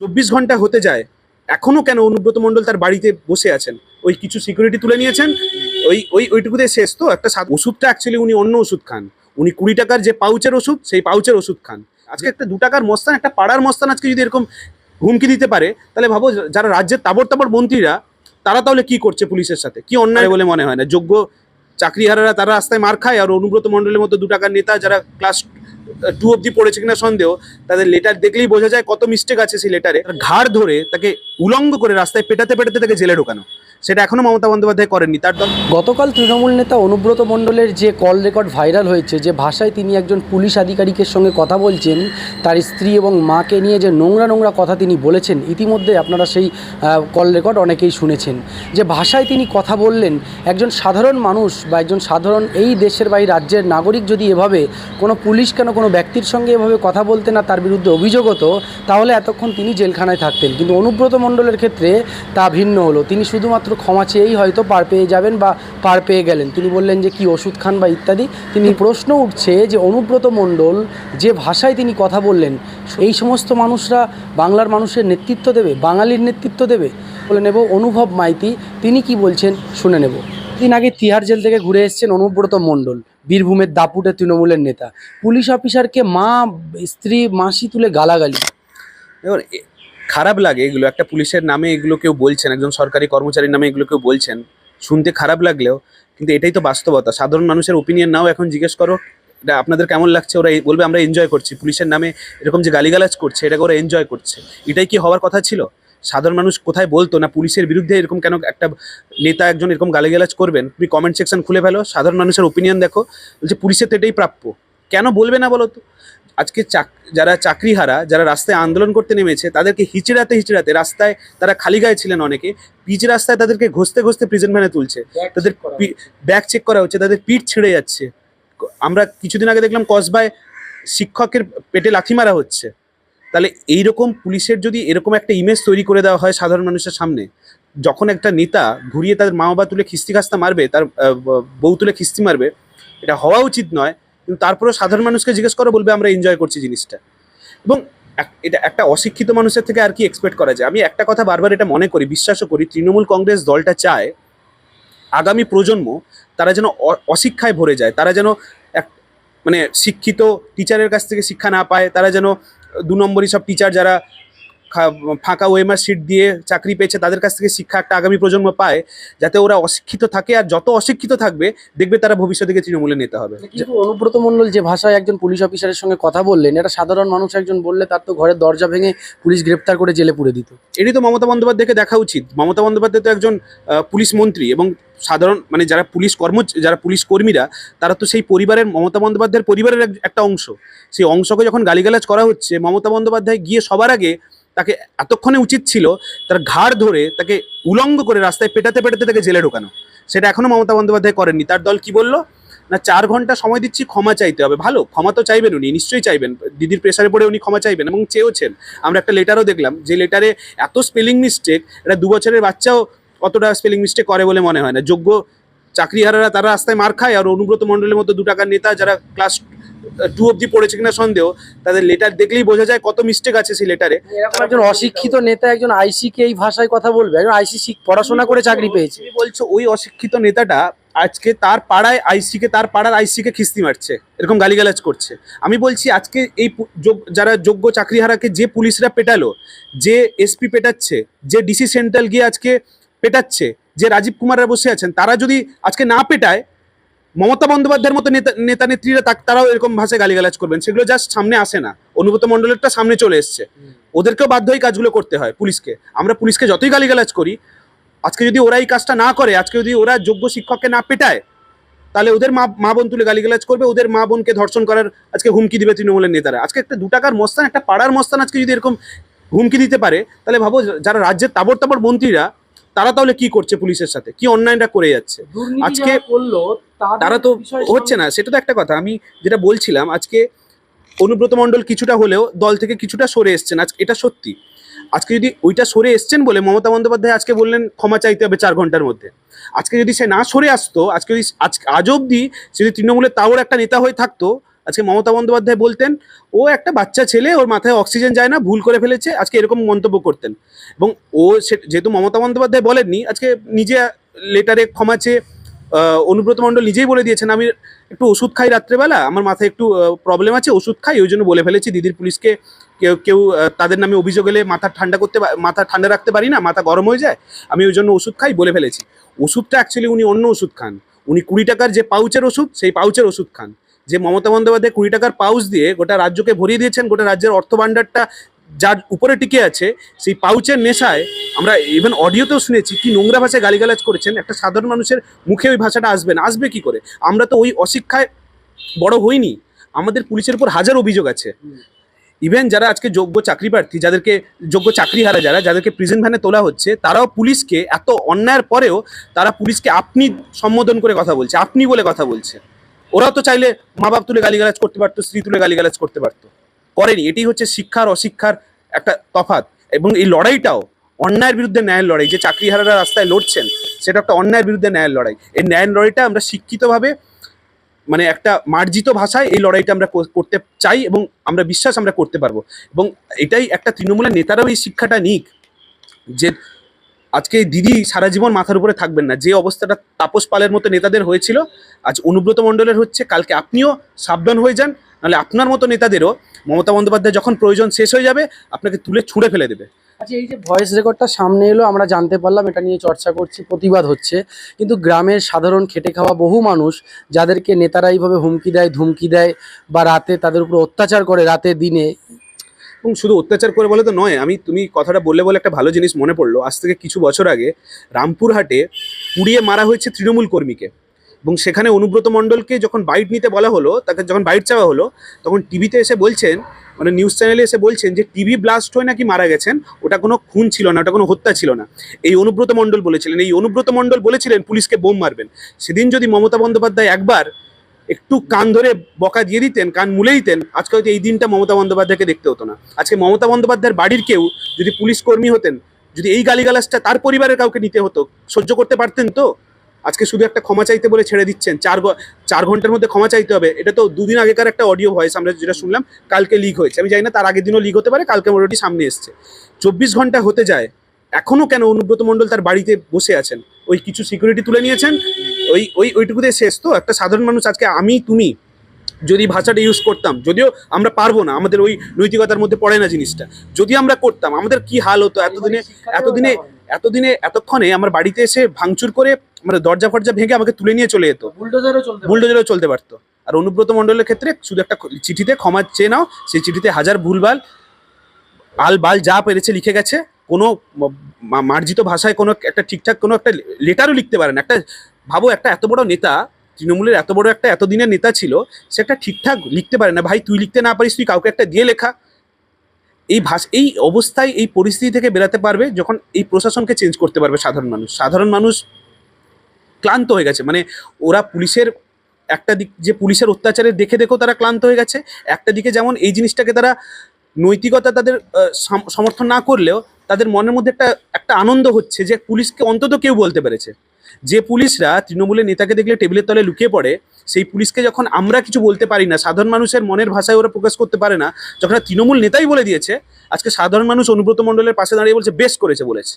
চব্বিশ ঘণ্টা হতে যায় এখনও কেন অনুব্রত মণ্ডল তার বাড়িতে বসে আছেন? ওই কিছু সিকিউরিটি তুলে নিয়েছেন? ওই ওই, ওইটুকুতে শেষ তো, একটা ওষুধটা অ্যাকচুয়ালি উনি অন্য ওষুধ খান। উনি কুড়ি টাকার যে পাউচের ওষুধ, সেই পাউচের ওষুধ খান। আজকে একটা দু টাকার মস্তান, একটা পাড়ার মস্তান আজকে যদি এরকম হুমকি দিতে পারে, তাহলে ভাবো যারা রাজ্যের তাবর তাবর মন্ত্রীরা, তারা তাহলে কি করছে পুলিশের সাথে? কি অন্যায় বলে মনে হয় না? যোগ্য চাকরিহারারা তারা রাস্তায় মার খায়, আর অনুব্রত মণ্ডলের মতো দু টাকার নেতা যারা ক্লাস টু অব্দি পড়েছে কিনা সন্দেহ, তাদের লেটার দেখলেই বোঝা যায় কত মিস্টেক আছে সেই লেটারে ঘাড় ধরে তাকে উলঙ্গ করে রাস্তায় পেটাতে পেটাতে তাকে জেলে ঢোকানো। সেটা এখনও মমতা বন্দ্যোপাধ্যায় করেননি, তার দল। গতকাল তৃণমূল নেতা অনুব্রত মণ্ডলের যে কল রেকর্ড ভাইরাল হয়েছে, যে ভাষায় তিনি একজন পুলিশ আধিকারিকের সঙ্গে কথা বলছেন, তার স্ত্রী এবং মাকে নিয়ে যে নোংরা নোংরা কথা তিনি বলেছেন, ইতিমধ্যে আপনারা সেই কল রেকর্ড অনেকেই শুনেছেন। যে ভাষায় তিনি কথা বললেন, একজন সাধারণ মানুষ বা একজন সাধারণ এই দেশের বা এই রাজ্যের নাগরিক যদি এভাবে কোনো পুলিশ কেন কোনো ব্যক্তির সঙ্গে এভাবে কথা বলতে না, তার বিরুদ্ধে অভিযোগ হতো, তাহলে এতক্ষণ তিনি জেলখানায় থাকতেন। কিন্তু অনুব্রত মণ্ডলের ক্ষেত্রে তা ভিন্ন হলো। তিনি শুধুমাত্র ক্ষমা চেয়েই হয়তো পার পেয়ে যাবেন বা পার পেয়ে গেলেন। তিনি বললেন যে, কি ওষুধ খান বা ইত্যাদি? তিনি প্রশ্ন উঠছে যে, অনুব্রত মণ্ডল, যে ভাষায় তিনি কথা বললেন, এই সমস্ত মানুষরা বাংলার মানুষের নেতৃত্ব দেবে, বাঙালির নেতৃত্ব দেবে? বলে নেব, অনুভব মাইতি, তিনি কি বলছেন শুনে নেব। দিন আগে তিহার জেল থেকে ঘুরে এসেছেন অনুব্রত মণ্ডল, বীরভূমের দাপুটে তৃণমূলের নেতা। পুলিশ অফিসারকে মা, স্ত্রী, মাসি তুলে গালাগালি। দেখুন খারাপ লাগে এগুলো। একটা পুলিশের নামে এগুলো কেউ বলছেন, একজন সরকারি কর্মচারীর নামে এগুলো কেউ বলছেন, শুনতে খারাপ লাগলেও, কিন্তু এটাই তো বাস্তবতা। সাধারণ মানুষের ওপিনিয়ন নাও এখন জিজ্ঞেস করো, এটা আপনাদের কেমন লাগছে? ওরা বলবে, আমরা এনজয় করছি। পুলিশের নামে এরকম যে গালিগালাজ করছে, এটাকে ওরা এনজয় করছে। এটাই কি হওয়ার কথা ছিল? সাধারণ মানুষ কোথায় বলতো, না পুলিশের বিরুদ্ধে এরকম কেন একটা নেতা একজন এরকম গালিগালাজ করবেন? তুমি কমেন্ট সেকশন খুলে ফেলো। সাধারণ মানুষের ওপিনিয়ন দেখো। বলছে, পুলিশের তো এটাই প্রাপ্য। কেন বলবে না বলো তো? আজকে চাক যারা চাকরিহারা যারা রাস্তায় আন্দোলন করতে নেমেছে তাদেরকে হিচড়াতে হিচড়াতে রাস্তায় তারা খালি গায়ে ছিলেন অনেকে পিচ রাস্তায় তাদেরকে ঘষতে ঘষতে প্রিজন ভ্যানে তুলছে। তাদের ব্যাগ চেক করা হচ্ছে তাদের পিঠ ছিঁড়ে যাচ্ছে। আমরা কিছুদিন আগে দেখলাম কসবায় শিক্ষকের পেটে লাথি মারা হচ্ছে। তাহলে এইরকম পুলিশের যদি এরকম একটা ইমেজ তৈরি করে দেওয়া হয় সাধারণ মানুষের সামনে যখন একটা নেতা ঘুরিয়ে তাদের মা বাবা তুলে খিস্তি খাস্তা মারবে তার বউ তুলে খিস্তি মারবে এটা হওয়া উচিত নয়। কিন্তু তারপরেও সাধারণ মানুষকে জিজ্ঞেস করে, বলবে আমরা এনজয় করছি জিনিসটা। এবং এটা একটা অশিক্ষিত মানুষের থেকে আর কি এক্সপেক্ট করা যায়। আমি একটা কথা বারবার এটা মনে করি, বিশ্বাসও করি, তৃণমূল কংগ্রেস দলটা চায়, আগামী প্রজন্ম তারা যেন অশিক্ষায় ভরে যায়, তারা যেন এক মানে শিক্ষিত টিচারের কাছ থেকে শিক্ষা না পায়, তারা যেন দু নম্বরই সব টিচার যারা ফাঁকা ওয়েমার সিট দিয়ে চাকরি পেয়েছে তাদের কাছ থেকে শিক্ষা একটা আগামী প্রজন্ম পায় যাতে ওরা অশিক্ষিত থাকে আর যত অশিক্ষিত থাকবে দেখবে তারা ভবিষ্যতে গিয়ে তৃণমূলের নেতা হবে। কিন্তু অনুব্রত মণ্ডল যে ভাষায় একজন পুলিশ অফিসারের সঙ্গে কথা বললেন এটা সাধারণ মানুষ একজন বললে তার তো ঘরের দরজা ভেঙে পুলিশ গ্রেপ্তার করে জেলে পুরে দিত। এটি তো মমতা বন্দ্যোপাধ্যায়কে দেখা উচিত। মমতা বন্দ্যোপাধ্যায় তো একজন পুলিশ মন্ত্রী এবং সাধারণ মানে যারা পুলিশ কর্ম যারা পুলিশ কর্মীরা তারা তো সেই পরিবারের মমতা বন্দ্যোপাধ্যায়ের পরিবারের একটা অংশ। সেই অংশকে যখন গালিগালাজ করা হচ্ছে মমতা বন্দ্যোপাধ্যায় গিয়ে সবার আগে তাকে এতক্ষণে উচিত ছিল তার ঘাড় ধরে তাকে উলঙ্গ করে রাস্তায় পেটাতে পেটাতে তাকে জেলে ঢোকানো। সেটা এখনও মমতা বন্দ্যোপাধ্যায় করেননি। তার দল কি বলল? না, চার ঘণ্টা সময় দিচ্ছি, ক্ষমা চাইতে হবে। ভালো, ক্ষমা তো চাইবেন উনি, নিশ্চয়ই চাইবেন। দিদির প্রেসারে পড়ে উনি ক্ষমা চাইবেন এবং চেয়েওছেন। আমরা একটা লেটারও দেখলাম, যে লেটারে এত স্পেলিং মিস্টেক এটা দু বছরের বাচ্চাও অতটা স্পেলিং মিস্টেক করে বলে মনে হয় না। যোগ্য চাকরিহারারা তারা রাস্তায় মার খায়, আর অনুব্রত মণ্ডলের মতো দু টাকার নেতা যারা ক্লাস টু অব্দি পড়েছে কিনা সন্দেহ তাদের লেটার দেখলেই বোঝা যায় কত মিস্টেক আছে সেই লেটারে এরকম একজন অশিক্ষিত নেতা একজন আইসিকে এই ভাষায় কথা বলবে একজন আইসি পড়াশোনা করে চাকরি পেয়েছে। বলছো ওই অশিক্ষিত নেতাটা আজকে তার পাড়ায় আইসিকে তার পাড়ার আইসিকে খিস্তি মারছে এরকম গালিগালাজ করছে। আমি বলছি আজকে এই যারা যোগ্য চাকরিহারাকে যে পুলিশরা পেটালো যে এসপি পেটাচ্ছে যে ডিসি সেন্ট্রাল গিয়ে আজকে পেটাচ্ছে যে রাজীব কুমাররা বসে আছেন তারা যদি আজকে না পেটায় মমতা বন্দ্যোপাধ্যায়ের মতো নেতা নেতা নেত্রীরা তাক- তারাও এরকম ভাষায় গালিগালাজ করবেন। সেগুলো জাস্ট সামনে আসে না। অনুব্রত মণ্ডলেরটা সামনে চলে এসছে। ওদেরকেও বাধ্য হয়ে কাজগুলো করতে হয় পুলিশকে। আমরা পুলিশকে যতই গালিগালাজ করি, আজকে যদি ওরা এই কাজটা না করে, আজকে যদি ওরা যোগ্য শিক্ষককে না পেটায়, তাহলে ওদের মা মা বোন তুলে গালিগালাজ করবে, ওদের মা বোনকে ধর্ষণ করার আজকে হুমকি দিবে তৃণমূলের নেতারা। আজকে একটা দু টাকার মস্তান, একটা পাড়ার মস্তান আজকে যদি এরকম হুমকি দিতে পারে, তাহলে ভাবো যারা রাজ্যের তাবর তাবর মন্ত্রীরা তারা তাহলে কি করছে পুলিশের সাথে? কি অন্যায়টা করে যাচ্ছে? আজকে করল তারা তো হচ্ছে না সেটা তো একটা কথা। আমি যেটা বলছিলাম আজকে অনুব্রত মণ্ডল কিছুটা হলেও দল থেকে কিছুটা সরে এসছেন। আজকে এটা সত্যি। আজকে যদি ওইটা সরে এসছেন বলে মমতা বন্দ্যোপাধ্যায় আজকে বললেন ক্ষমা চাইতে হবে চার ঘণ্টার মধ্যে। আজকে যদি সে না সরে আসতো আজকে যদি আজ আজ অব্দি সে যদি তৃণমূলের তাওর একটা নেতা হয়ে থাকতো আজকে মমতা বন্দ্যোপাধ্যায় বলতেন, ও একটা বাচ্চা ছেলে, ওর মাথায় অক্সিজেন যায় না, ভুল করে ফেলেছে, আজকে এরকম মন্তব্য করতেন। এবং ও সে- যেহেতু মমতা বন্দ্যোপাধ্যায় বলেননি, আজকে নিজে লেটারে ক্ষমা চেয়ে অনুব্রত মণ্ডল নিজেই বলে দিয়েছেন, আমি একটু ওষুধ খাই রাত্রেবেলা, আমার মাথায় একটু প্রবলেম আছে, ওষুধ খাই, ওই জন্য বলে ফেলেছি, দিদির পুলিশকে কেউ কেউ তাদের নামে অভিযোগ এলে মাথা ঠান্ডা করতে মাথা ঠান্ডা রাখতে পারি না, মাথা গরম হয়ে যায়, আমি ওই জন্য ওষুধ খাই, বলে ফেলেছি। ওষুধটা অ্যাকচুয়ালি উনি অন্য ওষুধ খান। উনি কুড়ি টাকার যে পাউচের ওষুধ, সেই পাউচের ওষুধ খান। যে মমতা বন্দ্যোপাধ্যায় কুড়ি টাকার পাউচ দিয়ে গোটা রাজ্যকে ভরিয়ে দিয়েছেন, গোটা রাজ্যের অর্থ ভাণ্ডারটা যার উপরে টিকে আছে, সেই পাউচের নেশায় আমরা ইভেন অডিওতেও শুনেছি কি নোংরা ভাষায় গালিগালাজ করেছেন, একটা সাধারণ মানুষের মুখে ওই ভাষাটা আসবে না, আসবে কি করে? আমরা তো ওই অশিক্ষায় বড় হইনি, আমাদের পুলিশের উপর হাজার অভিযোগ আছে। ইভেন যারা আজকে যোগ্য চাকরি প্রার্থী, যাদেরকে যোগ্য চাকরি হারা যারা, যাদেরকে প্রিজন ভ্যানে তোলা হচ্ছে, তারাও পুলিশকে এত অন্যায়ের পরেও তারা পুলিশকে আপনি সম্বোধন করে কথা বলছে, আপনি বলে কথা বলছে। ওরাও তো চাইলে মা বাপ তুলে গালিগালাজ করতে পারতো, স্ত্রী তুলে গালিগালাজ করতে পারতো। করেনি। এটি হচ্ছে শিক্ষার, অশিক্ষার একটা তফাৎ। এবং এই লড়াইটাও অন্যায়ের বিরুদ্ধে ন্যায়ের লড়াই। যে চাকরিহারারা রাস্তায় লড়ছেন, সেটা একটা অন্যায়ের বিরুদ্ধে ন্যায়ের লড়াই। এই ন্যায়ের লড়াইটা আমরা শিক্ষিতভাবে মানে একটা মার্জিত ভাষায় এই লড়াইটা আমরা কর- করতে চাই এবং আমরা বিশ্বাস আমরা করতে পারব। এবং এটাই একটা তৃণমূলের নেতারাও এই শিক্ষাটা নিক। যে আজকে দিদি সারা জীবন মাথার উপরে থাকবেন না। যে অবস্থাটা তাপস পালের মতো নেতাদের হয়েছিল, আজ অনুব্রত মণ্ডলের হচ্ছে, কালকে আপনিও সাবধান হয়ে যান, নাহলে আপনার মতো নেতাদেরও মমতা বন্দ্যোপাধ্যায় যখন প্রয়োজন শেষ হয়ে যাবে, আপনাকে তুলে ছুঁড়ে ফেলে দেবে। আচ্ছা এই যে ভয়েস রেকর্ডটা সামনে এলো, আমরা জানতে পারলাম, এটা নিয়ে চর্চা করছি, প্রতিবাদ হচ্ছে। কিন্তু গ্রামের সাধারণ খেটে খাওয়া বহু মানুষ, যাদেরকে নেতারা এইভাবে হুমকি দেয়, ধুমকি দেয়, বা রাতে তাদের উপর অত্যাচার করে রাতে, দিনে এবং শুধু অত্যাচার করে বলে তো নয়, আমি, তুমি কথাটা বললে বলে একটা ভালো জিনিস মনে পড়ল। আজ থেকে কিছু বছর আগে রামপুরহাটে পুড়িয়ে মারা হয়েছে তৃণমূল কর্মীকে। এবং সেখানে অনুব্রত মণ্ডলকে যখন বাইট নিতে বলা হলো, তাকে যখন বাইট চাওয়া হলো, তখন টিভিতে এসে বলছেন মানে নিউজ চ্যানেলে এসে বলছেন যে, টিভি ব্লাস্ট হয়ে নাকি মারা গেছেন? ওটা কোনো খুন ছিল না, ওটা কোনো হত্যা ছিল না। এই অনুব্রত মণ্ডল বলেছিলেন। এই অনুব্রত মণ্ডল বলেছিলেন, পুলিশকে বোম মারবেন। সেদিন যদি মমতা বন্দ্যোপাধ্যায় একবার একটু কান ধরে বকা দিয়ে দিতেন, কান মুলে দিতেন, আজকে হয়তো এই দিনটা মমতা বন্দ্যোপাধ্যায়কে দেখতে হতো না। আজকে মমতা বন্দ্যোপাধ্যায়ের বাড়ির কেউ যদি পুলিশ কর্মী হতেন, যদি এই গালিগালাজটা তার পরিবারের কাউকে নিতে হতো, সহ্য করতে পারতেন তো? আজকে শুধু একটা ক্ষমা চাইতে বলে ছেড়ে দিচ্ছেন, চার চার ঘণ্টার মধ্যে ক্ষমা চাইতে হবে। এটা তো দুদিন আগেকার একটা অডিও ভয়েস, আমরা যেটা শুনলাম, কালকে লিক হয়েছে। আমি জানি না তার আগের দিনও লিক হতে পারে, কালকে অলরেডি সামনে এসছে। চব্বিশ ঘণ্টা হতে যায় এখনও কেন অনুব্রত মণ্ডল তার বাড়িতে বসে আছেন? ওই কিছু সিকিউরিটি তুলে নিয়েছেন। ওই ওই ওইটুকুতে শেষ। তো একটা সাধারণ মানুষ আজকে আমি তুমি যদি ভাষাটা ইউজ করতাম যদিও আমরা পারব না আমাদের ওই নৈতিকতার মধ্যে পড়ে না জিনিসটা। যদি আমরা করতাম আমাদের কি হাল হতো? এতদিনে এতদিনে এতদিনে এতক্ষণে আমার বাড়িতে এসে ভাঙচুর করে মানে দরজা ফরজা ভেঙে আমাকে তুলে নিয়ে চলে যেত। বুলডোজারও চলতে পারতো। আর অনুব্রত মণ্ডলের ক্ষেত্রে শুধু একটা চিঠিতে ক্ষমা চেয়ে নাও সেই চিঠিতে হাজার ভুলভাল আল বাল যা পেরেছে লিখে গেছে। কোনো মার্জিত ভাষায় কোনো একটা ঠিকঠাক কোনো একটা লেটারও লিখতে পারে না একটা, ভাবো একটা এত বড় নেতা, তৃণমূলের এত বড় একটা এতদিনের নেতা ছিল, সে একটা ঠিকঠাক লিখতে পারে না। ভাই, তুই লিখতে না পারিস, তুই কাউকে একটা দিয়ে লেখা। এই ভাষা, এই অবস্থায়, এই পরিস্থিতি থেকে বেরাতে পারবে যখন এই প্রশাসনকে চেঞ্জ করতে পারবে সাধারণ মানুষ। সাধারণ মানুষ ক্লান্ত হয়ে গেছে। মানে ওরা পুলিশের একটা দিক, যে পুলিশের অত্যাচারে দেখে দেখেও তারা ক্লান্ত হয়ে গেছে। একটা দিকে যেমন এই জিনিসটাকে তারা নৈতিকতা তাদের সমর্থন না করলেও তাদের মনের মধ্যে একটা একটা আনন্দ হচ্ছে যে পুলিশকে অন্তত কেউ বলতে পেরেছে। যে পুলিশরা তৃণমূলের নেতাকে দেখলে টেবিলের তলে লুকিয়ে পড়ে, সেই পুলিশকে যখন আমরা কিছু বলতে পারি না, সাধারণ মানুষের মনের ভাষায় ওরা প্রকাশ করতে পারে না, যখন তৃণমূল নেতাই বলে দিয়েছে, আজকে সাধারণ মানুষ অনুব্রত মণ্ডলের পাশে দাঁড়িয়ে বলছে, বেশ করেছে, বলেছে।